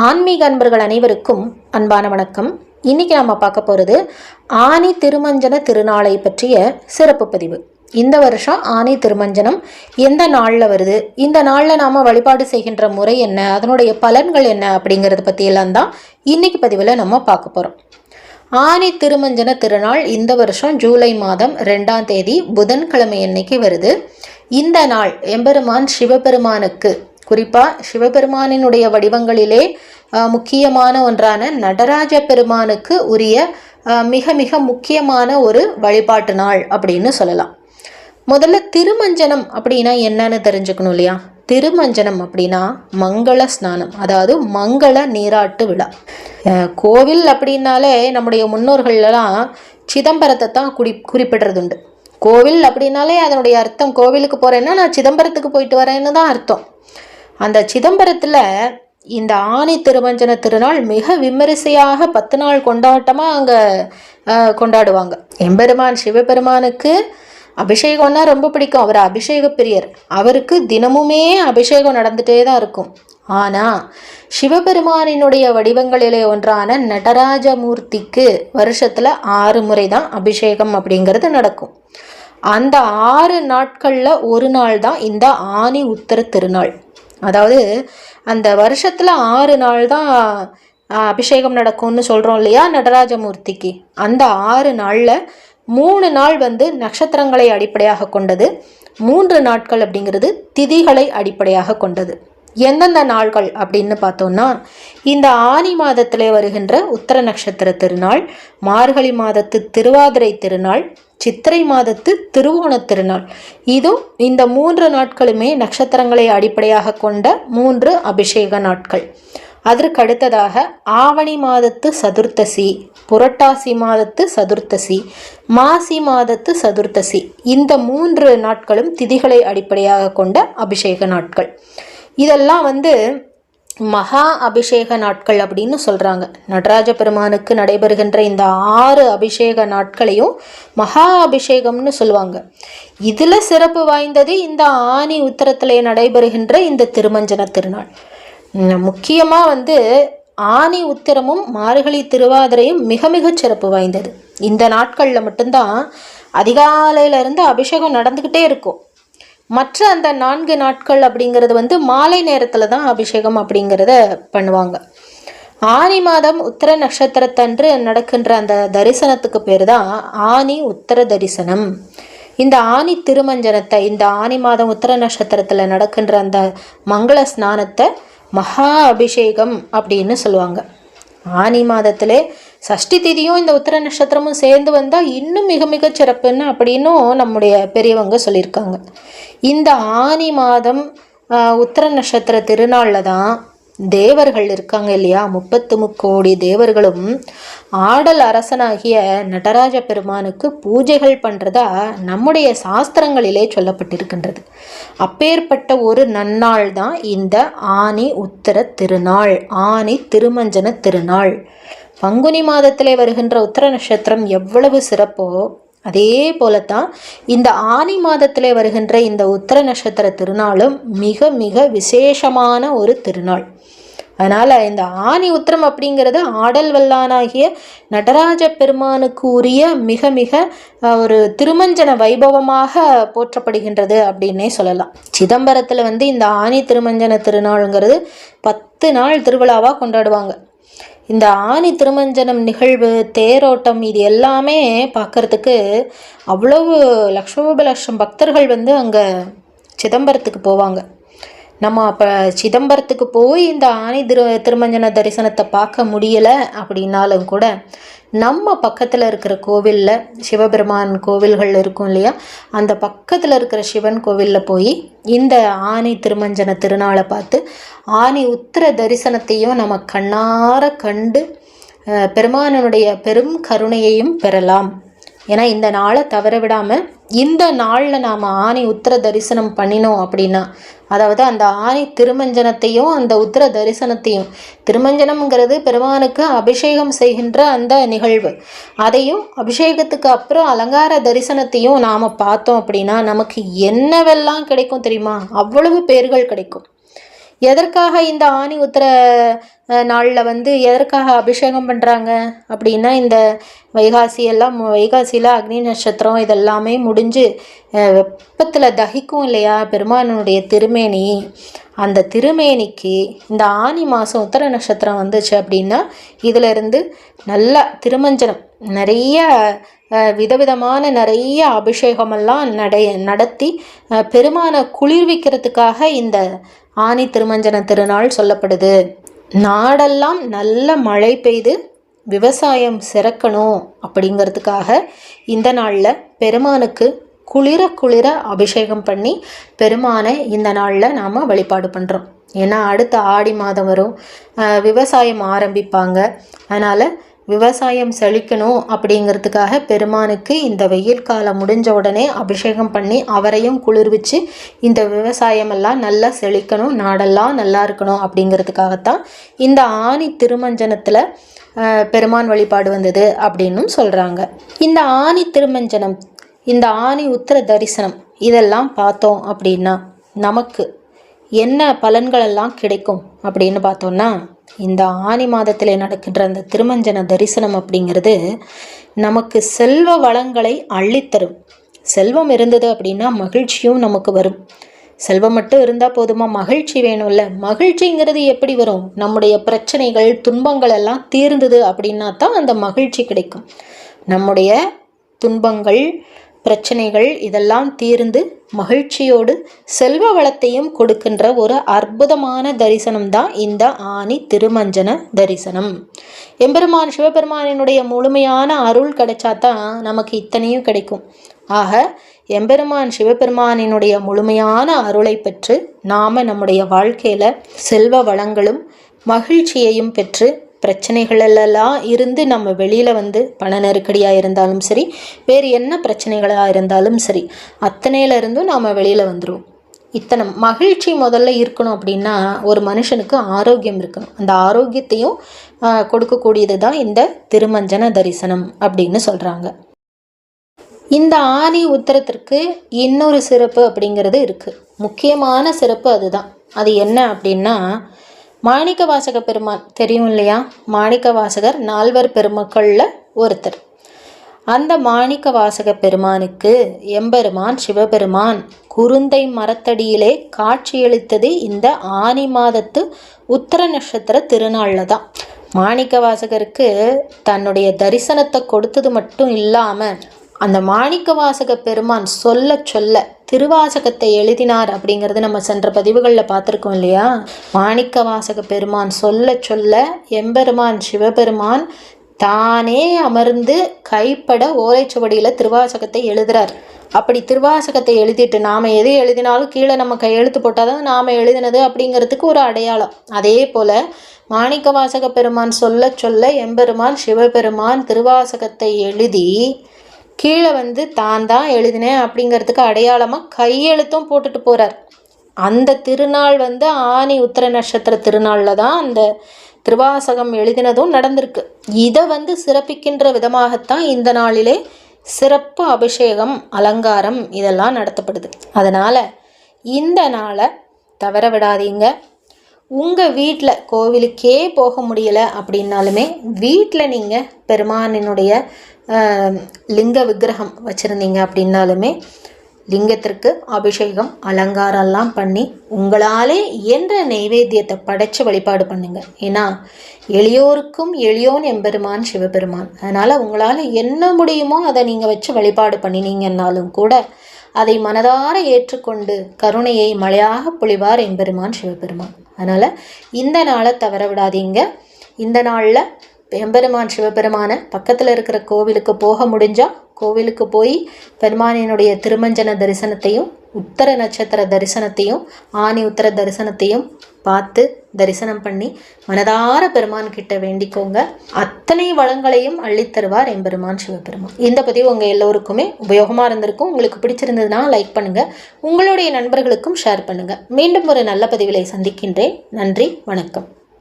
ஆன்மீக அன்பர்கள் அனைவருக்கும் அன்பான வணக்கம். இன்னைக்கு நம்ம பார்க்க போகிறது ஆனி திருமஞ்சன திருநாளை பற்றிய சிறப்பு பதிவு. இந்த வருஷம் ஆனி திருமஞ்சனம் எந்த நாளில் வருது? இந்த நாளில் நாம் வழிபாடு செய்கின்ற முறை என்ன? அதனுடைய பலன்கள் என்ன? அப்படிங்கிறத பற்றியெல்லாம் தான் இன்றைக்கி பதிவில் நம்ம பார்க்க போகிறோம் ஆனி திருமஞ்சன திருநாள் இந்த வருஷம் ஜூலை மாதம் ரெண்டாம் தேதி புதன்கிழமை அன்னைக்கு வருது. இந்த நாள் எம்பெருமான் சிவபெருமானுக்கு குறிப்பாக சிவபெருமானினுடைய வடிவங்களிலே முக்கியமான ஒன்றான நடராஜ பெருமானுக்கு உரிய மிக மிக முக்கியமான ஒரு வழிபாட்டு நாள் அப்படின்னு சொல்லலாம். முதல்ல திருமஞ்சனம் அப்படின்னா என்னன்னு தெரிஞ்சுக்கணும் இல்லையா? திருமஞ்சனம் அப்படின்னா மங்கள ஸ்நானம் அதாவது மங்கள நீராட்டு விழா. கோவில் அப்படின்னாலே நம்முடைய முன்னோர்கள்லாம் சிதம்பரத்தை தான் குறி குறிப்பிடுறதுண்டு. கோவில் அப்படின்னாலே அதனுடைய அர்த்தம் கோவிலுக்கு போகிறேன்னா நான் சிதம்பரத்துக்கு போயிட்டு வரேன்னு தான் அர்த்தம். அந்த சிதம்பரத்தில் இந்த ஆணி திருமஞ்சன திருநாள் மிக விமரிசையாக பத்து நாள் கொண்டாட்டமாக அங்கே கொண்டாடுவாங்க. எம்பெருமான் சிவபெருமானுக்கு அபிஷேகம்னா ரொம்ப பிடிக்கும். அவர் அபிஷேக பிரியர். அவருக்கு தினமுமே அபிஷேகம் நடந்துகிட்டே தான் இருக்கும். ஆனால் சிவபெருமானினுடைய வடிவங்களிலே ஒன்றான நடராஜமூர்த்திக்கு வருஷத்தில் ஆறு முறை தான் அபிஷேகம் அப்படிங்கிறது நடக்கும். அந்த ஆறு நாட்களில் ஒரு நாள் தான் இந்த ஆணி உத்தர திருநாள். அதாவது அந்த வருஷத்தில் ஆறு நாள் தான் அபிஷேகம் நடக்கும்னு சொல்கிறோம் இல்லையா நடராஜமூர்த்திக்கு. அந்த ஆறு நாளில் மூணு நாள் வந்து நட்சத்திரங்களை அடிப்படையாக கொண்டது மூன்று நாட்கள் அப்படிங்கிறது திதிகளை அடிப்படையாக கொண்டது. எந்தெந்த நாள்கள் அப்படின்னு பார்த்தோம்னா இந்த ஆனி மாதத்திலே வருகின்ற உத்தர நட்சத்திர திருநாள் மார்கழி மாதத்து திருவாதிரை திருநாள் சித்திரை மாதத்து திருவோண திருநாள். இதுவும் இந்த மூன்று நாட்களுமே நட்சத்திரங்களை அடிப்படையாக கொண்ட மூன்று அபிஷேக நாட்கள். அதற்கு அடுத்ததாக ஆவணி மாதத்து சதுர்த்தசி புரட்டாசி மாதத்து சதுர்த்தசி மாசி மாதத்து சதுர்த்தசி. இந்த மூன்று நாட்களும் திதிகளை அடிப்படையாக கொண்ட அபிஷேக நாட்கள். இதெல்லாம் வந்து மகா அபிஷேக நாட்கள் அப்படின்னு சொல்கிறாங்க நடராஜ பெருமானுக்கு நடைபெறுகின்ற இந்த ஆறு அபிஷேக நாட்களையும் மகா அபிஷேகம்னு சொல்லுவாங்க. இதில் சிறப்பு வாய்ந்தது இந்த ஆணி உத்தரத்திலே நடைபெறுகின்ற இந்த திருமஞ்சன திருநாள். முக்கியமாக வந்து ஆனி உத்திரமும் மார்கழி திருவாதிரையும் மிக மிகச் சிறப்பு வாய்ந்தது. இந்த நாட்களில் மட்டும்தான் அதிகாலையில இருந்து அபிஷேகம் நடந்துக்கிட்டே இருக்கும். மற்ற அந்த நான்கு நாட்கள் அப்படிங்கிறது வந்து மாலை நேரத்தில் தான் அபிஷேகம் அப்படிங்கிறத பண்ணுவாங்க. ஆனி மாதம் உத்தர நட்சத்திரத்தன்று நடக்கின்ற அந்த தரிசனத்துக்கு பேர் தான் ஆனி உத்தர தரிசனம். இந்த ஆனி திருமஞ்சனத்தை இந்த ஆனி மாதம் உத்தர நட்சத்திரத்தில் நடக்கின்ற அந்த மங்கள ஸ்நானத்தை மகா அபிஷேகம் அப்படின்னு சொல்லுவாங்க. ஆனி மாதத்திலே சஷ்டி திதியும் இந்த உத்திர நட்சத்திரமும் சேர்ந்து வந்தால் இன்னும் மிக மிக சிறப்புன்னு அப்படின்னும் நம்முடைய பெரியவங்க சொல்லியிருக்காங்க. இந்த ஆனி மாதம் உத்திர உத்தர நட்சத்திர திருநாளில் தான் தேவர்கள் இருக்காங்க இல்லையா? முப்பத்து முக்கோடி தேவர்களும் ஆடல் அரசனாகிய நடராஜ பெருமானுக்கு பூஜைகள் பண்ணுறதா நம்முடைய சாஸ்திரங்களிலே சொல்லப்பட்டிருக்கின்றது. அப்பேற்பட்ட ஒரு நன்னாள் தான் இந்த ஆனி உத்தர திருநாள் ஆனி திருமஞ்சன திருநாள். பங்குனி மாதத்திலே வருகின்ற உத்தர நட்சத்திரம் எவ்வளவு சிறப்போ அதே போலத்தான் இந்த ஆனி மாதத்திலே வருகின்ற இந்த உத்தர நட்சத்திர திருநாளும் மிக மிக விசேஷமான ஒரு திருநாள். அதனால் இந்த ஆணி உத்திரம் அப்படிங்கிறது ஆடல் வல்லானாகிய நடராஜ பெருமானுக்கு உரிய மிக மிக ஒரு திருமஞ்சன வைபவமாக போற்றப்படுகின்றது அப்படின்னே சொல்லலாம். சிதம்பரத்தில் வந்து இந்த ஆணி திருமஞ்சன திருநாளுங்கிறது பத்து நாள் திருவிழாவாக கொண்டாடுவாங்க. இந்த ஆணி திருமஞ்சனம் நிகழ்வு தேரோட்டம் இது எல்லாமே பார்க்கறதுக்கு அவ்வளவு லட்சோப லட்சம் பக்தர்கள் வந்து அங்கே சிதம்பரத்துக்கு போவாங்க. நம்ம அப்போ சிதம்பரத்துக்கு போய் இந்த ஆணி திரு திருமஞ்சன தரிசனத்தை பார்க்க முடியலை அப்படின்னாலும் கூட நம்ம பக்கத்தில் இருக்கிற கோவிலில் சிவபெருமான் கோவில்கள் இருக்கும் இல்லையா? அந்த பக்கத்தில் இருக்கிற சிவன் கோவிலில் போய் இந்த ஆனி திருமஞ்சன திருநாளை பார்த்து ஆனி உத்திர தரிசனத்தையும் நம்ம கண்ணார கண்டு பெருமானனுடைய பெரும் கருணையையும் பெறலாம். ஏன்னா இந்த நாளை தவற விடாமல் இந்த நாளில் நாம் ஆணி உத்திர தரிசனம் பண்ணினோம் அப்படின்னா அதாவது அந்த ஆணி திருமஞ்சனத்தையும் அந்த உத்திர தரிசனத்தையும் திருமஞ்சனம்ங்கிறது பெருமானுக்கு அபிஷேகம் செய்கின்ற அந்த நிகழ்வு. அதையும் அபிஷேகத்துக்கு அப்புறம் அலங்கார தரிசனத்தையும் நாம் பார்த்தோம் அப்படின்னா நமக்கு என்னவெல்லாம் கிடைக்கும் தெரியுமா? அவ்வளவு பேர்கள் கிடைக்கும். எதற்காக இந்த ஆணி உத்திர நாளில் வந்து எதற்காக அபிஷேகம் பண்ணுறாங்க அப்படின்னா இந்த வைகாசி எல்லாம் வைகாசியில் அக்னி நட்சத்திரம் இதெல்லாமே முடிஞ்சு வெப்பத்தில் தகிக்கும் இல்லையா பெருமானனுடைய திருமேனி. அந்த திருமேனிக்கு இந்த ஆனி மாதம் உத்தர நட்சத்திரம் வந்துச்சு அப்படின்னா இதிலிருந்து நல்லா திருமஞ்சனம் நிறைய விதவிதமான நிறைய அபிஷேகமெல்லாம் நடை நடத்தி பெருமானை குளிர்விக்கிறதுக்காக இந்த ஆனி திருமஞ்சன திருநாள் சொல்லப்படுது. நாடெல்லாம் நல்ல மழை பெய்து விவசாயம் சிறக்கணும் அப்படிங்கிறதுக்காக இந்த நாளில் பெருமானுக்கு குளிர குளிர அபிஷேகம் பண்ணி பெருமானை இந்த நாளில் நாம் வழிபாடு பண்ணுறோம் ஏன்னா அடுத்த ஆடி மாதம் வரும். விவசாயம் ஆரம்பிப்பாங்க. அதனால் விவசாயம் செழிக்கணும் அப்படிங்கிறதுக்காக பெருமானுக்கு இந்த வெயில் காலம் முடிஞ்ச உடனே அபிஷேகம் பண்ணி அவரையும் குளிர்விச்சு இந்த விவசாயமெல்லாம் நல்லா செழிக்கணும் நாடெல்லாம் நல்லா இருக்கணும் அப்படிங்கிறதுக்காகத்தான் இந்த ஆணி திருமஞ்சனத்தில் பெருமான் வழிபாடு வந்தது அப்படின்னும் சொல்கிறாங்க இந்த ஆணி திருமஞ்சனம் இந்த ஆணி உத்திர தரிசனம் இதெல்லாம் பார்த்தோம் அப்படின்னா நமக்கு என்ன பலன்களெல்லாம் கிடைக்கும் அப்படின்னு பார்த்தோன்னா இந்த ஆனி மாதத்தில் நடக்கின்ற அந்த திருமஞ்சன தரிசனம் அப்படிங்கிறது நமக்கு செல்வ வளங்களை அள்ளித்தரும். செல்வம் இருந்தது அப்படின்னா மகிழ்ச்சியும் நமக்கு வரும். செல்வம் மட்டும் இருந்தால் போதுமா? மகிழ்ச்சி வேணும்ல. மகிழ்ச்சிங்கிறது எப்படி வரும்? நம்முடைய பிரச்சனைகள் துன்பங்கள் எல்லாம் தீர்ந்தது அப்படின்னா தான் அந்த மகிழ்ச்சி கிடைக்கும். நம்முடைய துன்பங்கள் பிரச்சனைகள் இதெல்லாம் தீர்ந்து மகிழ்ச்சியோடு செல்வ வளத்தையும் கொடுக்கின்ற ஒரு அற்புதமான தரிசனம் தான் இந்த ஆணி திருமஞ்சன தரிசனம். எம்பெருமான் சிவபெருமானினுடைய முழுமையான அருள் கிடைச்சாதான் நமக்கு இத்தனையும் கிடைக்கும். ஆக எம்பெருமான் சிவபெருமானினுடைய முழுமையான அருளை பெற்று நாம் நம்முடைய வாழ்க்கையில் செல்வ வளங்களும் மகிழ்ச்சியையும் பெற்று பிரச்சனைகளெல்லாம் இருந்து நம்ம வெளியில் வந்து பண நெருக்கடியாக இருந்தாலும் சரி வேறு என்ன பிரச்சனைகளாக இருந்தாலும் சரி அத்தனையிலேருந்தும் நாம் வெளியில் வந்துடுவோம் இத்தனை மகிழ்ச்சி முதல்ல இருக்கணும் அப்படின்னா ஒரு மனுஷனுக்கு ஆரோக்கியம் இருக்கணும். அந்த ஆரோக்கியத்தையும் கொடுக்கக்கூடியது தான் இந்த திருமஞ்சன தரிசனம் அப்படின்னு சொல்கிறாங்க இந்த ஆணி உத்தரத்திற்கு இன்னொரு சிறப்பு அப்படிங்கிறது இருக்குது முக்கியமான சிறப்பு அதுதான். அது என்ன அப்படின்னா மாணிக்க வாசக பெருமான் தெரியும் இல்லையா? மாணிக்க வாசகர் நால்வர் பெருமக்களில் ஒருத்தர். அந்த மாணிக்க வாசக பெருமானுக்கு எம்பெருமான் சிவபெருமான் குருந்தை மரத்தடியிலே காட்சியளித்தது இந்த ஆனி மாதத்து உத்தர நட்சத்திர திருநாளில் தான். மாணிக்க வாசகருக்கு தன்னுடைய தரிசனத்தை கொடுத்தது மட்டும் இல்லாமல் அந்த மாணிக்க வாசக பெருமான் சொல்ல சொல்ல திருவாசகத்தை எழுதினார் அப்படிங்கிறது நம்ம சென்ற பதிவுகளில் பார்த்துருக்கோம் இல்லையா? மாணிக்க வாசக பெருமான் சொல்ல சொல்ல எம்பெருமான் சிவபெருமான் தானே அமர்ந்து கைப்பட ஓலைச்சுவடியில் திருவாசகத்தை எழுதுறார். அப்படி திருவாசகத்தை எழுதிட்டு நாம் எது எழுதினாலும் கீழே நம்ம கையெழுத்து போட்டால் தான் நாம் எழுதினது அப்படிங்கிறதுக்கு ஒரு அடையாளம். அதே போல் மாணிக்க வாசக பெருமான் சொல்ல சொல்ல எம்பெருமான் சிவபெருமான் திருவாசகத்தை எழுதி கீழே வந்து தான் தான் எழுதினேன் அப்படிங்கிறதுக்கு அடையாளமாக கையெழுத்தும் போட்டுட்டு போகிறார் அந்த திருநாள் வந்து ஆனி உத்திர நட்சத்திர திருநாளில் தான் அந்த திருவாசகம் எழுதினதும் நடந்திருக்கு. இதை வந்து சிறப்பிக்கின்ற விதமாகத்தான் இந்த நாளிலே சிறப்பு அபிஷேகம் அலங்காரம் இதெல்லாம் நடத்தப்படுது. அதனால் இந்த நாளை தவற விடாதீங்க. உங்கள் வீட்டில் கோவிலுக்கே போக முடியலை அப்படின்னாலுமே வீட்டில் நீங்கள் பெருமானினுடைய லிங்க விக்கிரகம் வச்சுருந்தீங்க அப்படின்னாலுமே லிங்கத்திற்கு அபிஷேகம் அலங்காரம்லாம் பண்ணி உங்களாலே இயன்ற நைவேத்தியத்தை படைச்சு வழிபாடு பண்ணுங்க. ஏன்னா எளியோருக்கும் எளியோன் எம்பெருமான் சிவபெருமான். அதனால் உங்களால் என்ன முடியுமோ அதை நீங்கள் வச்சு வழிபாடு பண்ணினீங்கன்னாலும் கூட அதை மனதார ஏற்றுக்கொண்டு கருணையை மழையாக பொழிவார் எம்பெருமான் சிவபெருமான். அதனால் இந்த நாளை தவற விடாதீங்க. இந்த நாளில் எம்பெருமான் சிவபெருமான பக்கத்தில் இருக்கிற கோவிலுக்கு போக முடிஞ்சால் கோவிலுக்கு போய் பெருமானினுடைய திருமஞ்சன தரிசனத்தையும் உத்தர நட்சத்திர தரிசனத்தையும் ஆணி உத்தர தரிசனத்தையும் பார்த்து தரிசனம் பண்ணி மனதார பெருமான் கிட்ட வேண்டிக்கோங்க. அத்தனை வளங்களையும் அள்ளித்தருவார் எம்பெருமான் சிவபெருமான். இந்த பதிவு உங்கள் எல்லோருக்குமே உபயோகமாக இருந்திருக்கும். உங்களுக்கு பிடிச்சிருந்ததுன்னா லைக் பண்ணுங்கள் உங்களுடைய நண்பர்களுக்கும் ஷேர் பண்ணுங்கள் மீண்டும் ஒரு நல்ல பதிவிலை சந்திக்கின்றேன். நன்றி வணக்கம்.